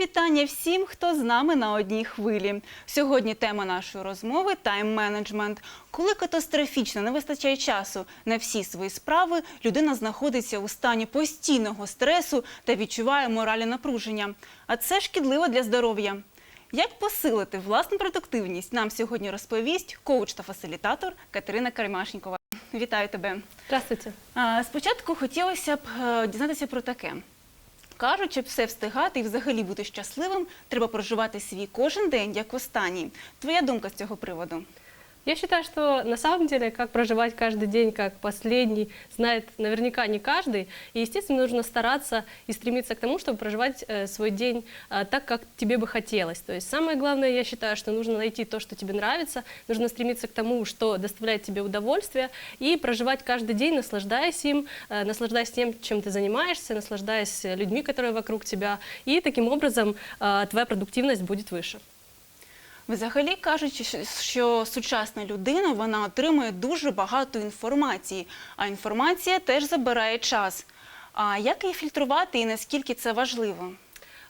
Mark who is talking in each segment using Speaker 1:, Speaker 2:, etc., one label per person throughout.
Speaker 1: Вітання всім, хто з нами на одній хвилі. Сьогодні тема нашої розмови тайм-менеджмент. Коли катастрофічно не вистачає часу на всі свої справи, людина знаходиться у стані постійного стресу та відчуває моральне напруження. А це шкідливо для здоров'я. Як посилити власну продуктивність, нам сьогодні розповість коуч та фасилітатор Катерина Кармашнікова. Вітаю тебе.
Speaker 2: Здравствуйте.
Speaker 1: Спочатку хотілося б е, дізнатися про таке. Кажуть, щоб все встигати і взагалі бути щасливим, треба проживати свій кожен день як останній. Твоя думка з цього приводу?
Speaker 2: Я считаю, что на самом деле, как проживать каждый день как последний, знает наверняка не каждый. И, естественно, нужно стараться и стремиться к тому, чтобы проживать э, свой день э, так, как тебе бы хотелось. То есть самое главное, я считаю, что нужно найти то, что тебе нравится, нужно стремиться к тому, что доставляет тебе удовольствие, и проживать каждый день, наслаждаясь им, э, наслаждаясь тем, чем ты занимаешься, наслаждаясь людьми, которые вокруг тебя. И таким образом твоя продуктивность будет выше.
Speaker 1: Взагалі кажуть, що- сучасна людина вона отримує дуже багато інформації, а інформація теж забирає час. А як її фільтрувати і наскільки це важливо?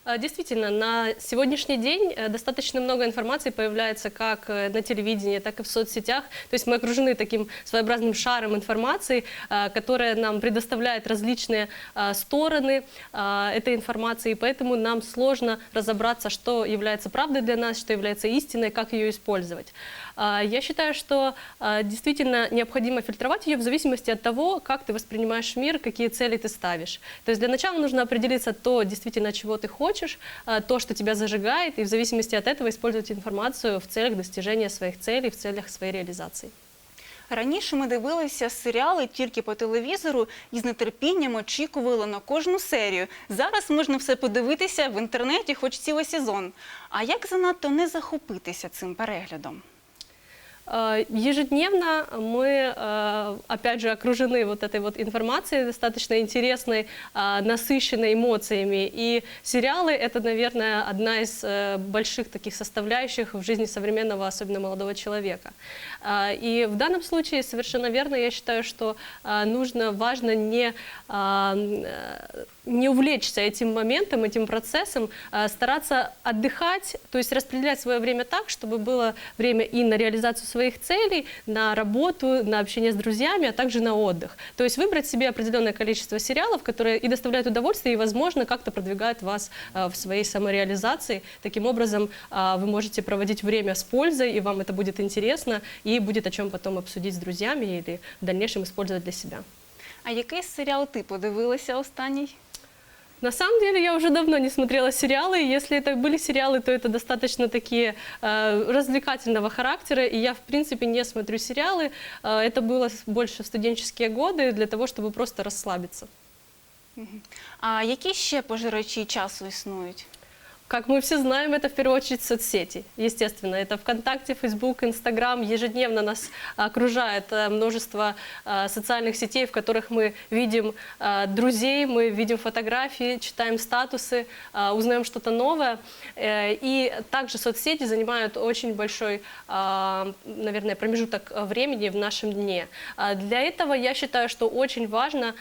Speaker 2: А, Действительно, на сегодняшний день э, достаточно много информации появляется как э, на телевидении, так и в соцсетях. То есть мы окружены таким своеобразным шаром информации, которая нам предоставляет различные стороны этой информации, и поэтому нам сложно разобраться, что является правдой для нас, что является истиной, как ее использовать. Я считаю, что действительно необходимо фильтровать ее в зависимости от того, как ты воспринимаешь мир, какие цели ты ставишь. То есть для начала нужно определиться то, действительно, чего ты хочешь, а, то, что тебя зажигает, и в зависимости от этого использовать информацию в целях достижения своих целей, в целях своей реализации.
Speaker 1: Раніше ми дивилися серіали тільки по телевізору і з нетерпінням очікували на кожну серію. Зараз можна все подивитися в інтернеті, хоч цілий сезон. А як занадто не захопитися цим переглядом?
Speaker 2: Э, Ежедневно мы, э, опять же, окружены вот этой вот информацией достаточно интересной, э, насыщенной эмоциями. И сериалы — это, наверное, одна из больших таких составляющих в жизни современного, особенно молодого человека. И в данном случае совершенно верно, я считаю, что нужно, важно не не увлечься этим моментом, этим процессом, стараться отдыхать, то есть распределять свое время так, чтобы было время и на реализацию своих целей, на работу, на общение с друзьями, а также на отдых. То есть выбрать себе определенное количество сериалов, которые и доставляют удовольствие, и, возможно, как-то продвигают вас а, в своей самореализации. Таким образом, а, вы можете проводить время с пользой, и вам это будет интересно, и будет о чем потом обсудить с друзьями или в дальнейшем использовать для себя.
Speaker 1: А який серіал ти подивилася останній?
Speaker 2: На самом деле я уже давно не смотрела сериалы. и Если это были сериалы, то это достаточно такие э, развлекательного характера. И я, в принципе, не смотрю сериалы. Э, это было с- больше в студенческие годы для того, чтобы просто расслабиться.
Speaker 1: А які ще пожирачі часу існують?
Speaker 2: Как мы все знаем, это в первую очередь соцсети. Естественно, это ВКонтакте, Фейсбук, Инстаграм. Ежедневно нас окружает э, множество э, социальных сетей, в которых мы видим э, друзей, мы видим фотографии, читаем статусы, узнаем что-то новое. И также соцсети занимают очень большой, наверное, промежуток времени в нашем дне. Для этого я считаю, что очень важно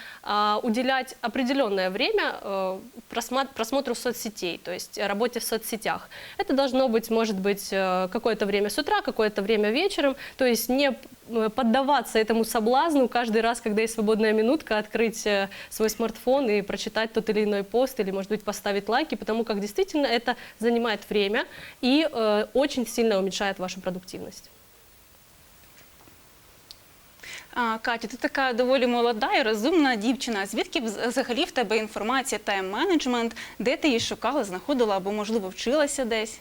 Speaker 2: уделять определенное время просмотру соцсетей, то есть э, работе в соцсетях. Это должно быть, может быть, э, какое-то время с утра, какое-то время вечером, то есть не э, поддаваться этому соблазну каждый раз, когда есть свободная минутка, открыть э, свой смартфон и прочитать тот или иной пост, или, может быть, поставить лайки, потому как действительно это занимает время и э, очень сильно уменьшает вашу продуктивность.
Speaker 1: А, Катя, ти така доволі молода і розумна дівчина. Звідки вз- взагалі в тебе інформація тайм-менеджмент? Де ти її шукала, знаходила або, можливо, вчилася десь?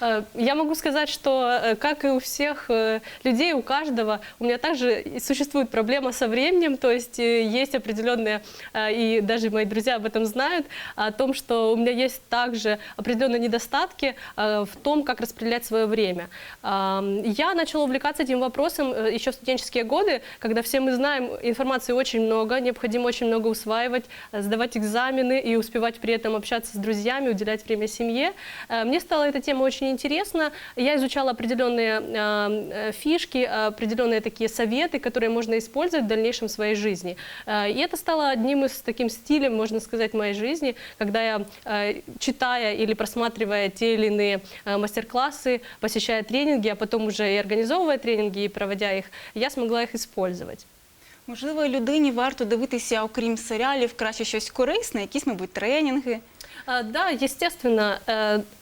Speaker 2: Э, Я могу сказать, что, э, как и у всех э, людей, у каждого, у меня также существует проблема со временем, то есть есть определенные, и даже мои друзья об этом знают, о том, что у меня есть также определенные недостатки в том, как распределять свое время. Я начала увлекаться этим вопросом еще в студенческие годы, когда все мы знаем, информации очень много, необходимо очень много усваивать, сдавать экзамены и успевать при этом общаться с друзьями, уделять время семье. Мне стала эта тема очень очень интересно. Я изучала определенные э, фишки, определенные такие советы, которые можно использовать в дальнейшем своей жизни. Э, И это стало одним из таким стилем, можно сказать, моей жизни, когда я, э, читая или просматривая те или иные э, мастер-классы, посещая тренинги, а потом уже и организовывая тренинги и проводя их, я смогла их использовать.
Speaker 1: Можливо, людині варто дивитися, окрім серіалів, краще щось корисне, якісь, мабуть, тренінги.
Speaker 2: А, Да, естественно,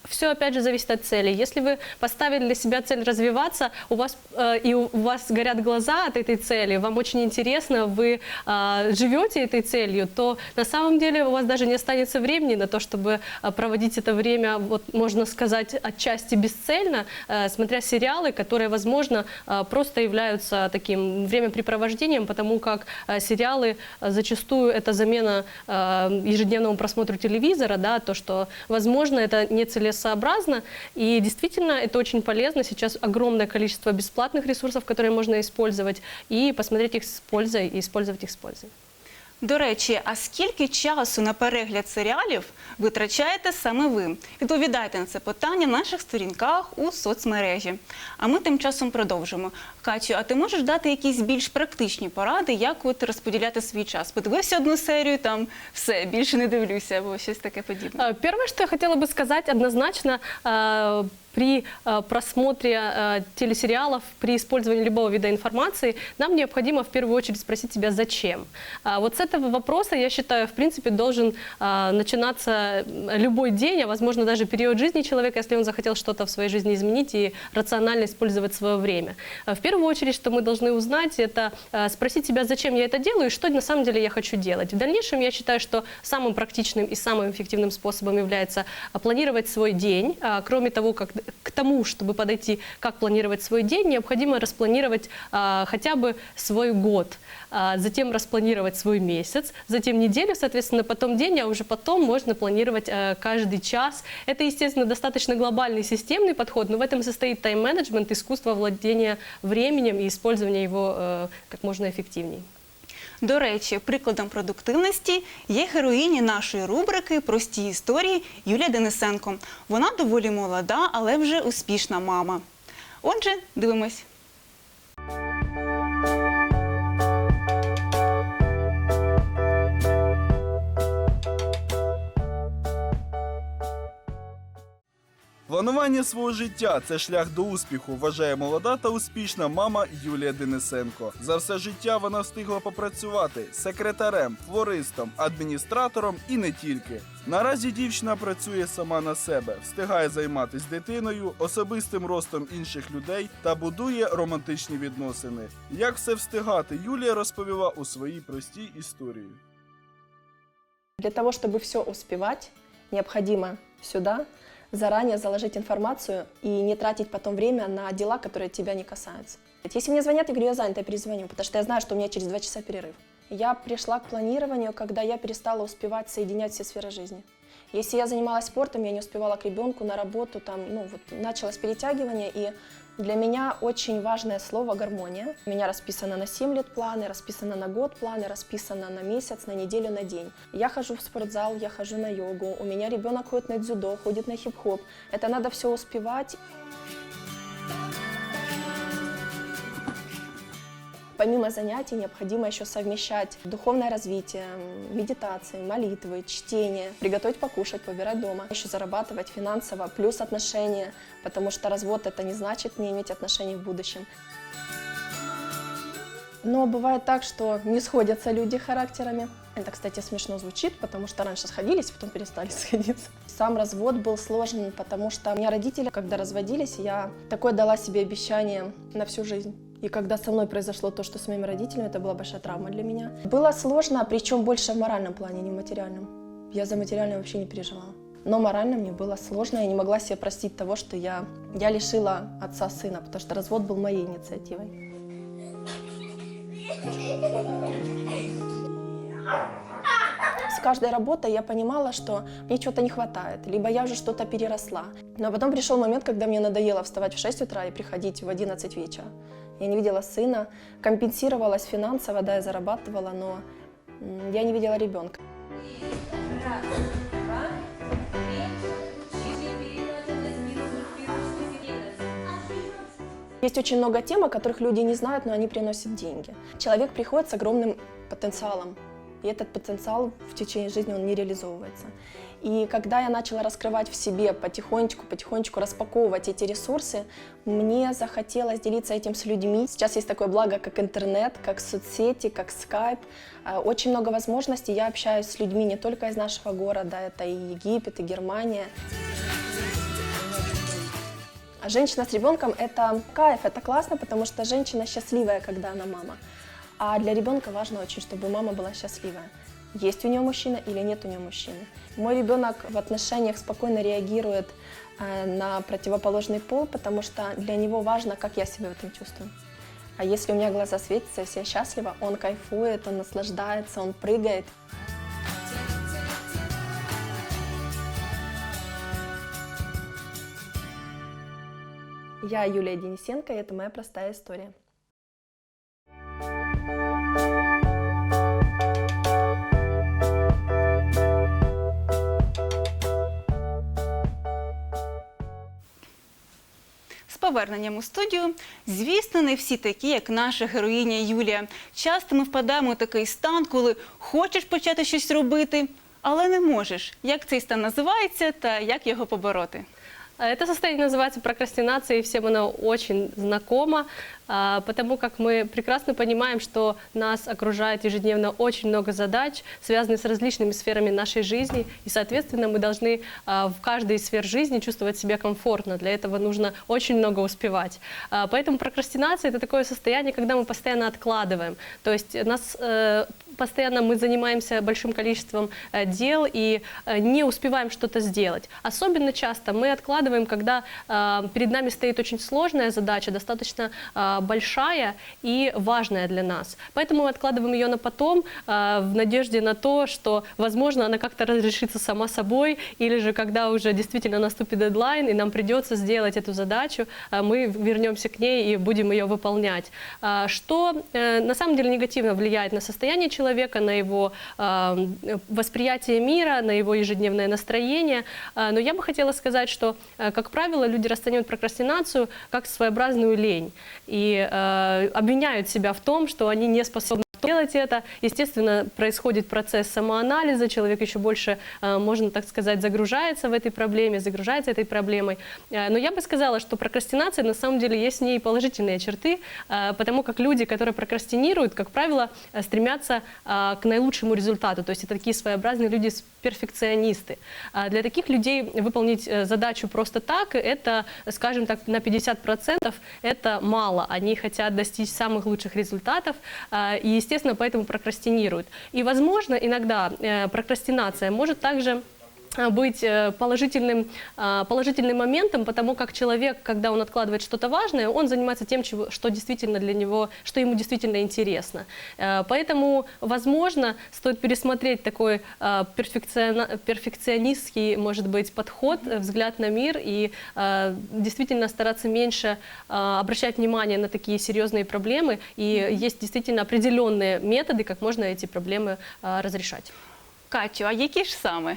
Speaker 2: все опять же зависит от цели. Если вы поставили для себя цель развиваться, у вас э, и у вас горят глаза от этой цели, вам очень интересно, вы а, живете этой целью, то на самом деле у вас даже не останется времени на то, чтобы а, проводить это время, вот можно сказать, отчасти бесцельно, э, смотря сериалы, которые, возможно, а, просто являются таким времяпрепровождением, потому как а, сериалы а, зачастую это замена а, ежедневному просмотру телевизора, да, то, что, возможно, это нецелесообразно, и действительно это очень полезно. Сейчас огромное количество бесплатных ресурсов, которые можно использовать, и посмотреть их с пользой, и использовать их с пользой.
Speaker 1: До речі, а скільки часу на перегляд серіалів витрачаєте саме ви? Відповідайте на це питання на наших сторінках у соцмережі. А ми тим часом продовжимо. Катю, а ти можеш дати якісь більш практичні поради, як от розподіляти свій час? Подивився одну серію, там все, більше не дивлюся, або щось таке подібне.
Speaker 2: А, Первое, что я хотела бы сказать, однозначно а, при а, просмотре а, телесериалов, при использовании любого вида информации, нам необходимо в первую очередь спросить себя, зачем. А, Вот с этого вопроса, я считаю, в принципе, должен а, начинаться любой день, а возможно даже период жизни человека, если он захотел что-то в своей жизни изменить и рационально использовать свое время. В первую очередь, что мы должны узнать, это спросить себя, зачем я это делаю и что на самом деле я хочу делать. В дальнейшем я считаю, что самым практичным и самым эффективным способом является планировать свой день. А, Кроме того, как к тому, чтобы подойти, как планировать свой день, необходимо распланировать а, хотя бы свой год, а, затем распланировать свой месяц, затем неделю, соответственно, потом день, а уже потом можно планировать а, каждый час. Это, естественно, достаточно глобальный системный подход, но в этом состоит тайм-менеджмент, искусство владения временем и использования его э, как можно эффективнее.
Speaker 1: До речі, прикладом продуктивності є героїні нашої рубрики Прості історії Юлія Денисенко. Вона доволі молода, але вже успішна мама. Отже, дивимось.
Speaker 3: Планування свого життя це шлях до успіху, вважає молода та успішна мама Юлія Денисенко. За все життя вона встигла попрацювати секретарем, флористом, адміністратором і не тільки. Наразі дівчина працює сама на себе, встигає займатися дитиною, особистим ростом інших людей та будує романтичні відносини. Як все встигати, Юлія розповіла у своїй простій історії.
Speaker 4: Для того, чтобы все успевать, необходимо сюда заранее заложить информацию и не тратить потом время на дела, которые тебя не касаются. Если мне звонят, я говорю, я занята, я перезвоню, потому что я знаю, что у меня через два часа перерыв. Я пришла к планированию, когда я перестала успевать соединять все сферы жизни. Если я занималась спортом, я не успевала к ребенку, на работу, там, ну, вот, началось перетягивание, и для меня очень важное слово «гармония». У меня расписано на 7 лет планы, расписано на год планы, расписано на месяц, на неделю, на день. Я хожу в спортзал, я хожу на йогу, у меня ребенок ходит на дзюдо, ходит на хип-хоп. Это надо все успевать. Помимо занятий необходимо еще совмещать духовное развитие, медитации, молитвы, чтение, приготовить покушать, побирать дома, еще зарабатывать финансово, плюс отношения, потому что развод это не значит не иметь отношений в будущем. Но бывает так, что не сходятся люди характерами. Это, кстати, смешно звучит, потому что раньше сходились, потом перестали сходиться. Сам развод был сложен, потому что у меня родители, когда разводились, я такое дала себе обещание на всю жизнь. И когда со мной произошло то, что с моими родителями, это была большая травма для меня. Было сложно, причем больше в моральном плане, не в материальном. Я за материальное вообще не переживала. Но морально мне было сложно, я не могла себе простить того, что я, я лишила отца сына, потому что развод был моей инициативой. С каждой работой я понимала, что мне чего-то не хватает, либо я уже что-то переросла. Но потом пришел момент, когда мне надоело вставать в 6 утра и приходить в 11 вечера я не видела сына, компенсировалась финансово, да, я зарабатывала, но я не видела ребенка. Есть очень много тем, о которых люди не знают, но они приносят деньги. Человек приходит с огромным потенциалом и этот потенциал в течение жизни он не реализовывается. И когда я начала раскрывать в себе потихонечку, потихонечку распаковывать эти ресурсы, мне захотелось делиться этим с людьми. Сейчас есть такое благо, как интернет, как соцсети, как скайп. Очень много возможностей. Я общаюсь с людьми не только из нашего города, это и Египет, и Германия. А женщина с ребенком это кайф, это классно, потому что женщина счастливая, когда она мама. А для ребенка важно очень, чтобы мама была счастливая. Есть у нее мужчина или нет у нее мужчины. Мой ребенок в отношениях спокойно реагирует э, на противоположный пол, потому что для него важно, как я себя в этом чувствую. А если у меня глаза светятся, если я счастлива, он кайфует, он наслаждается, он прыгает. Я Юлия Денисенко, и это моя простая история.
Speaker 1: Поверненням у студію. Звісно, не всі такі, як наша героїня Юлія. Часто ми впадаємо у такий стан, коли хочеш почати щось робити, але не можеш. Як цей стан називається та як його побороти?
Speaker 2: А Это состояние называется прокрастинацией, всем оно очень знакомо, а, потому как мы прекрасно понимаем, что нас окружает ежедневно очень много задач, связанных с различными сферами нашей жизни, и, соответственно, мы должны а, в каждой из сфер жизни чувствовать себя комфортно. Для этого нужно очень много успевать. Поэтому прокрастинация – это такое состояние, когда мы постоянно откладываем. То есть нас э, постоянно мы занимаемся большим количеством э, дел и э, не успеваем что-то сделать. Особенно часто мы откладываем, когда э, перед нами стоит очень сложная задача, достаточно большая и важная для нас. Поэтому мы откладываем ее на потом в надежде на то, что, возможно, она как-то разрешится сама собой, или же когда уже действительно наступит дедлайн и нам придется сделать эту задачу, мы вернемся к ней и будем ее выполнять. Что на самом деле негативно влияет на состояние человека, на его э, восприятие мира, на его ежедневное настроение. А, Но я бы хотела сказать, что, э, как правило, люди расценивают прокрастинацию как своеобразную лень и обвиняют себя в том, что они не способны делать это. Естественно, происходит процесс самоанализа, человек еще больше, э, можно так сказать, загружается в этой проблеме, загружается этой проблемой. Э, Но я бы сказала, что прокрастинация, на самом деле, есть в ней положительные черты, э, потому как люди, которые прокрастинируют, как правило, стремятся к наилучшему результату. То есть это такие своеобразные люди, перфекционисты. А Для таких людей выполнить задачу просто так, это, скажем так, на 50% это мало. Они хотят достичь самых лучших результатов и, поэтому прокрастинируют. И, возможно, иногда э, прокрастинация может также быть э, положительным, а, положительным моментом, потому как человек, когда он откладывает что-то важное, он занимается тем, чего, что действительно для него, что ему действительно интересно. Э, Поэтому, возможно, стоит пересмотреть такой перфекционистский, может быть, подход, э, взгляд на мир и действительно стараться меньше обращать внимание на такие серьезные проблемы. И есть действительно определенные методы, как можно эти проблемы разрешать.
Speaker 1: Катю, а які ж саме?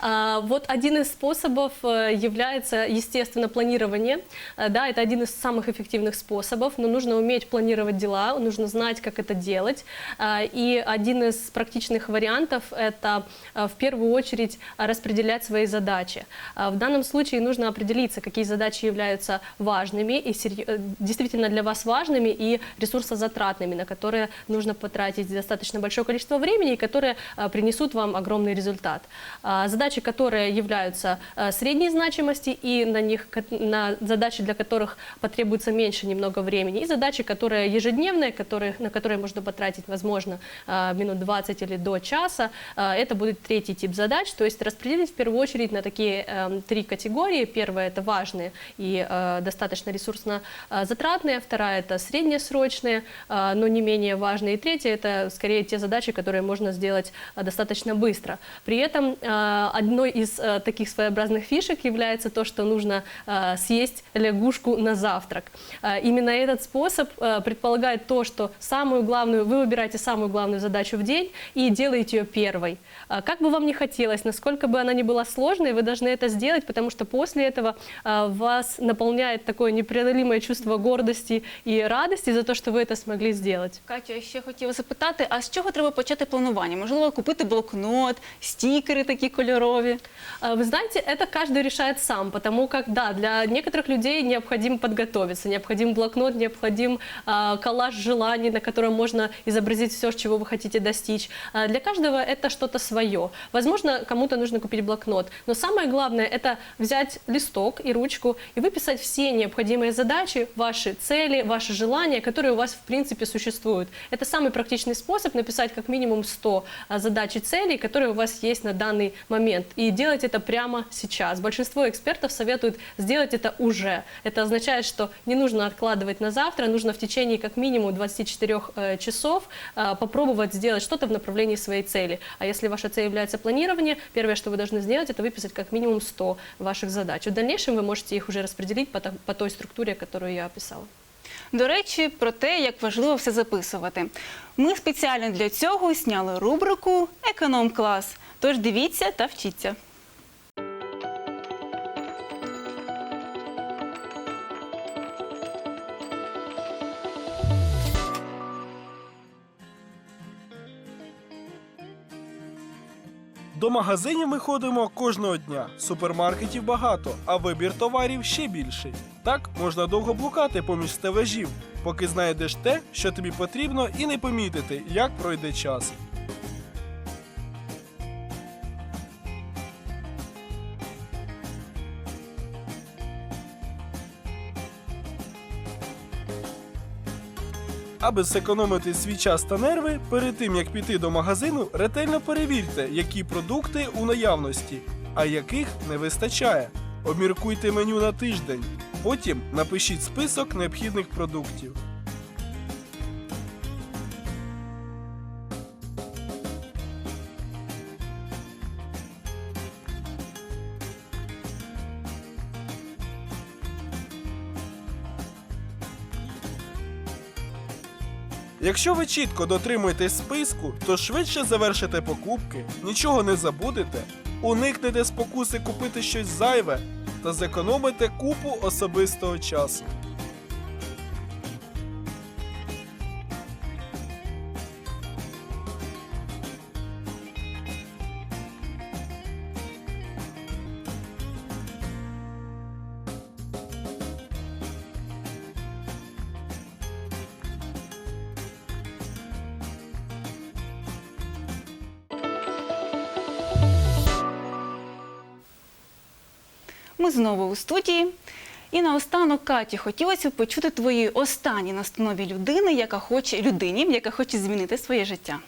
Speaker 2: А, Вот один из способов э, является, естественно, планирование. Э, Да, это один из самых эффективных способов, но нужно уметь планировать дела, нужно знать, как это делать. А, И один из практичных вариантов – это а, в первую очередь распределять свои задачи. А, В данном случае нужно определиться, какие задачи являются важными и э, действительно для вас важными и ресурсозатратными, на которые нужно потратить достаточно большое количество времени и которые принесут вам огромный результат. А, Задачи, которые являются а, средней значимости и на них на задачи, для которых потребуется меньше немного времени, и задачи, которые ежедневные, которые, на которые можно потратить, возможно, а, минут 20 или до часа, а, это будет третий тип задач, то есть распределить в первую очередь на такие три категории. Первая – это важные и э, достаточно ресурсно э, затратные, вторая – это среднесрочные, э, но не менее важные, и третья – это скорее те задачи, которые можно сделать э, достаточно быстро. При этом э, одной из э, таких своеобразных фишек является то, что нужно э, съесть лягушку на завтрак. Э, Именно этот способ э, предполагает то, что самую главную, вы выбираете самую главную задачу в день и делаете ее первой. А Как бы вам ни хотелось, насколько бы она ни была сложной, вы должны это сделать, потому что после этого а, вас наполняет такое непреодолимое чувство гордости и радости за то, что вы это смогли сделать.
Speaker 1: Катя, я ще хотіла запитати, а з чого треба почати планування? Можливо, купити блокнот, стікери такі кольорові?
Speaker 2: А, Вы знаете, это каждый решает сам, потому как, да, для некоторых людей необходимо подготовиться, необходим блокнот, необходим а, коллаж желаний, на котором можно изобразить все, чего вы хотите достичь. А, для каждого это что-то свое. Возможно, кому-то нужно купить блокнот, но самое главное это взять листок и ручку и выписать все необходимые задачи, ваши цели, ваши желания, которые у вас в принципе существуют. Это самый практичный способ написать как минимум 100 а, задач и целей, которые у вас есть на данный момент. И делать это прямо сейчас. Большинство экспертов советуют сделать это уже. Это означает, что не нужно откладывать на завтра, нужно в течение как минимум 24 э, часов э, попробовать сделать что-то в направлении своей цели. А если ваша цель является планирование, первое, что вы должны сделать, это выписать как минимум 100 ваших задач. В дальнейшем вы можете их уже распределить по, по той структуре, которую я описала.
Speaker 1: До речі, про те, як важливо все записувати. Ми спеціально для цього зняли рубрику Економ-клас. Тож дивіться та вчіться.
Speaker 3: До магазинів ми ходимо кожного дня. Супермаркетів багато, а вибір товарів ще більший. Так можна довго блукати поміж стележів, поки знайдеш те, що тобі потрібно, і не помітити, як пройде час. Аби зекономити свій час та нерви, перед тим як піти до магазину, ретельно перевірте, які продукти у наявності, а яких не вистачає. Обміркуйте меню на тиждень. Потім напишіть список необхідних продуктів. Якщо ви чітко дотримуєтесь списку, то швидше завершите покупки, нічого не забудете, уникнете спокуси купити щось зайве та зекономите купу особистого часу.
Speaker 1: Ми знову у студії. І наостанок, Каті, хотілося б почути твої останні настанові людини, яка хоче людині, яка хоче змінити своє життя.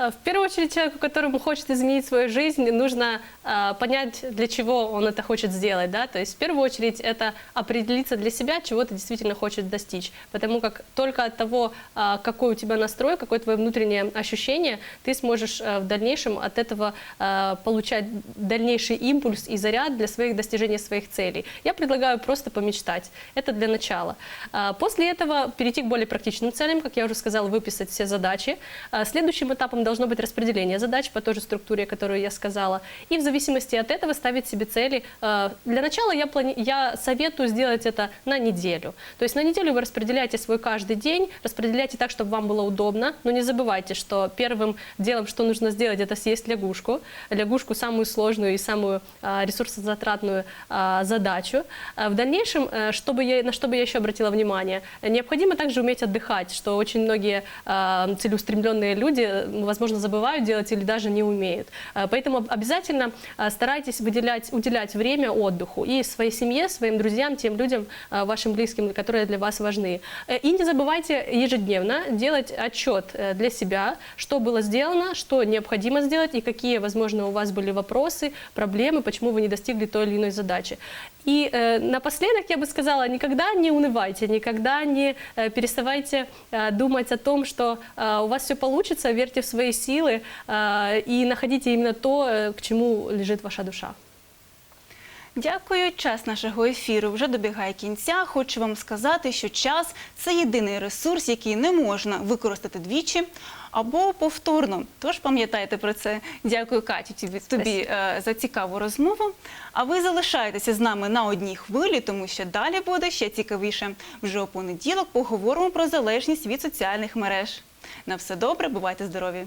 Speaker 2: А, В первую очередь, человеку, которому хочет изменить свою жизнь, нужно а, понять, для чего он это хочет сделать. Да? То есть, в первую очередь, это определиться для себя, чего ты действительно хочешь достичь. Потому как только от того, а, какой у тебя настрой, какое твое внутреннее ощущение, ты сможешь а, в дальнейшем от этого а, получать дальнейший импульс и заряд для своих достижения своих целей. Я предлагаю просто помечтать. Это для начала. А, После этого перейти к более практичным целям, как я уже сказала, выписать все задачи. А, Следующим этапом должно быть распределение задач по той же структуре, которую я сказала. И в зависимости от этого ставить себе цели. А, Для начала я, плани- я советую сделать это на неделю. То есть на неделю вы распределяете свой каждый день, распределяйте так, чтобы вам было удобно, но не забывайте, что первым делом, что нужно сделать, это съесть лягушку. Лягушку самую сложную и самую а, ресурсозатратную а, задачу. В дальнейшем, э, чтобы я, на что бы я еще обратила внимание, необходимо также уметь отдыхать, что очень многие целеустремленные люди, возможно, забывают делать или даже не умеют. А, Поэтому обязательно а, старайтесь выделять, уделять время отдыху и своей семье, своим друзьям, тем людям, а, вашим близким, которые для вас важны. Э, И не забывайте ежедневно делать отчет э, для себя, что было сделано, что необходимо сделать и какие, возможно, у вас были вопросы, проблемы, почему вы не достигли той или иной задачи. И э, напоследок я бы сказала, никогда не унывайте, никогда не э, переставайте э, думать о том, что э, у вас все получится, верьте в свои силы э, и находите именно то, э, к чему лежит ваша душа.
Speaker 1: Дякую. Час нашого ефіру вже добігає кінця. Хочу вам сказати, що час це єдиний ресурс, який не можна використати двічі або повторно. Тож пам'ятайте про це. Дякую, Каті, тобі, тобі е, за цікаву розмову. А ви залишайтеся з нами на одній хвилі, тому що далі буде ще цікавіше. Вже у понеділок поговоримо про залежність від соціальних мереж. На все добре, бувайте здорові!